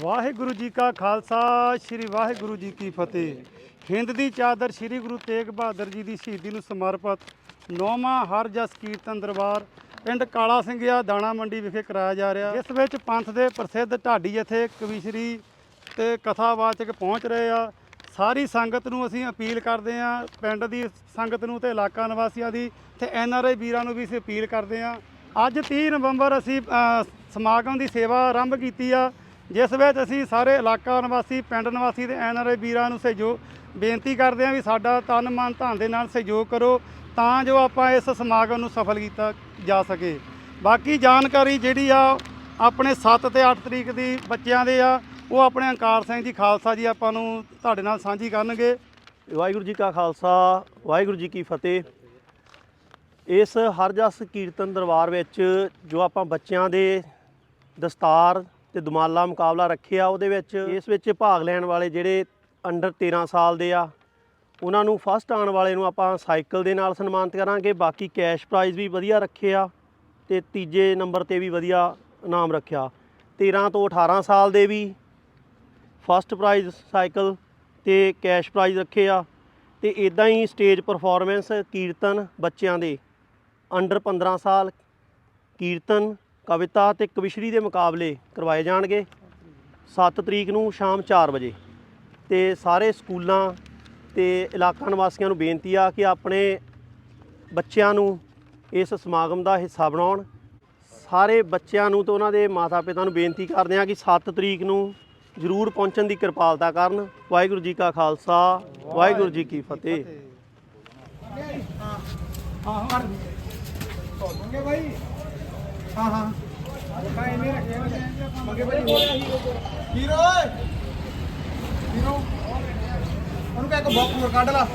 ਵਾਹਿਗੁਰੂ ਜੀ ਕਾ ਖਾਲਸਾ, ਸ੍ਰੀ ਵਾਹਿਗੁਰੂ ਜੀ ਕੀ ਫਤਿਹ। ਹਿੰਦ ਦੀ ਚਾਦਰ ਸ੍ਰੀ ਗੁਰੂ ਤੇਗ ਬਹਾਦਰ ਜੀ ਦੀ ਸ਼ਹੀਦੀ ਨੂੰ ਸਮਰਪਿਤ ਨੌਵਾਂ ਹਰ ਜਸ ਕੀਰਤਨ ਦਰਬਾਰ ਪਿੰਡ ਕਾਲਾ ਸਿੰਘਿਆ, ਦਾਣਾ ਮੰਡੀ ਵਿਖੇ ਕਰਾਇਆ ਜਾ ਰਿਹਾ। ਇਸ ਵਿੱਚ ਪੰਥ ਦੇ ਪ੍ਰਸਿੱਧ ਢਾਡੀ ਜਥੇ ਕਵੀਸ਼ਰੀ ਤੇ ਕਥਾਵਾਚਕ ਪਹੁੰਚ ਰਹੇ ਆ। ਸਾਰੀ ਸੰਗਤ ਨੂੰ ਅਸੀਂ ਅਪੀਲ ਕਰਦੇ ਆ, ਪਿੰਡ ਦੀ ਸੰਗਤ ਨੂੰ ਤੇ ਇਲਾਕਾ ਨਿਵਾਸੀਆਂ ਦੀ ਤੇ ਐਨ ਆਰ ਆਈ ਵੀਰਾਂ ਨੂੰ ਵੀ ਅਸੀਂ ਅਪੀਲ ਕਰਦੇ ਆ। ਅੱਜ 30 ਨਵੰਬਰ ਅਸੀਂ ਸਮਾਗਮ ਦੀ ਸੇਵਾ ਆਰੰਭ ਕੀਤੀ ਆ। ਜਿਸ ਵਿੱਚ ਅਸੀਂ ਸਾਰੇ ਇਲਾਕਾ ਨਿਵਾਸੀ, ਪਿੰਡ ਨਿਵਾਸੀ ਤੇ ਐਨ ਆਰ ਆਈ ਵੀਰਾਂ ਨੂੰ ਸਹਿਯੋਗ, ਬੇਨਤੀ ਕਰਦੇ ਹਾਂ ਵੀ ਸਾਡਾ ਤਨ ਮਨ ਧਨ ਦੇ ਨਾਲ ਸਹਿਯੋਗ ਕਰੋ, ਤਾਂ ਜੋ ਆਪਾਂ ਇਸ ਸਮਾਗਮ ਨੂੰ ਸਫਲ ਕੀਤਾ ਜਾ ਸਕੇ। ਬਾਕੀ ਜਾਣਕਾਰੀ ਜਿਹੜੀ ਆ, ਆਪਣੇ 7 ਤੇ 8 ਤਰੀਕ ਦੀ ਬੱਚਿਆਂ ਦੇ ਆ, ਉਹ ਆਪਣੇ ਅੰਕਾਰ ਸਿੰਘ ਜੀ ਖਾਲਸਾ ਜੀ ਆਪਾਂ ਨੂੰ ਤੁਹਾਡੇ ਨਾਲ ਸਾਂਝੀ ਕਰਨਗੇ। ਵਾਹਿਗੁਰੂ ਜੀ ਕਾ ਖਾਲਸਾ, ਵਾਹਿਗੁਰੂ ਜੀ ਕੀ ਫਤਿਹ। ਇਸ ਹਰਜਸ ਕੀਰਤਨ ਦਰਬਾਰ ਵਿੱਚ ਜੋ ਆਪਾਂ ਬੱਚਿਆਂ ਦੇ ਦਸਤਾਰ ਤੇ ਦੁਮਾਲਾ ਮੁਕਾਬਲਾ ਰੱਖਿਆ ਉਹਦੇ ਵਿੱਚ। ਇਸ ਵਿੱਚ ਭਾਗ ਲੈਣ ਵਾਲੇ ਜਿਹੜੇ ਅੰਡਰ 13 ਸਾਲ ਦੇ ਆ, ਉਹਨਾਂ ਨੂੰ ਫਸਟ ਆਉਣ ਵਾਲੇ ਨੂੰ ਆਪਾਂ ਸਾਈਕਲ ਦੇ ਨਾਲ ਸਨਮਾਨਿਤ ਕਰਾਂਗੇ। ਬਾਕੀ ਕੈਸ਼ ਪ੍ਰਾਈਜ਼ ਵੀ ਵਧੀਆ ਰੱਖੇ ਆ ਤੇ ਤੀਜੇ ਨੰਬਰ ਤੇ ਵੀ ਵਧੀਆ ਇਨਾਮ ਰੱਖਿਆ। 13 ਤੋਂ 18 ਸਾਲ ਦੇ ਵੀ ਫਸਟ ਪ੍ਰਾਈਜ਼ ਸਾਈਕਲ ਤੇ ਕੈਸ਼ ਪ੍ਰਾਈਜ਼ ਰੱਖੇ ਆ। ਤੇ ਇਦਾਂ ਹੀ ਸਟੇਜ ਪਰਫਾਰਮੈਂਸ ਕੀਰਤਨ ਬੱਚਿਆਂ ਦੇ ਅੰਡਰ 15 ਸਾਲ ਕੀਰਤਨ ਕਵਿਤਾ ਤੇ ਕਵਿਸ਼ਰੀ ਦੇ ਮੁਕਾਬਲੇ ਕਰਵਾਏ ਜਾਣਗੇ। 7 ਤਰੀਕ ਨੂੰ ਸ਼ਾਮ 4 ਵਜੇ। ਤੇ ਸਾਰੇ ਸਕੂਲਾਂ ਤੇ ਇਲਾਕਾ ਨਿਵਾਸੀਆਂ ਨੂੰ ਬੇਨਤੀ ਆ ਕਿ ਆਪਣੇ ਬੱਚਿਆਂ ਨੂੰ ਇਸ ਸਮਾਗਮ ਦਾ ਹਿੱਸਾ ਬਣਾਉਣ। ਸਾਰੇ ਬੱਚਿਆਂ ਨੂੰ ਤੇ ਉਹਨਾਂ ਦੇ ਮਾਤਾ-ਪਿਤਾ ਨੂੰ ਬੇਨਤੀ ਕਰਦੇ ਆ ਕਿ 7 ਤਰੀਕ ਨੂੰ ਜ਼ਰੂਰ ਪਹੁੰਚਣ ਦੀ ਕਿਰਪਾਲਤਾ ਕਰਨ। ਵਾਹਿਗੁਰੂ ਜੀ ਕਾ ਖਾਲਸਾ, ਵਾਹਿਗੁਰੂ ਜੀ ਕੀ ਫਤਿਹ। ਮੰਗੇ ਭਾਈ ਹਾਂ ਹਾਂ। ਹੀਰੋ ਓਏ। ਹੀਰੋ। ਉਹਨੂੰ ਕਹਿ ਇੱਕ ਬੌਕਸ ਕੱਢ ਲਾ।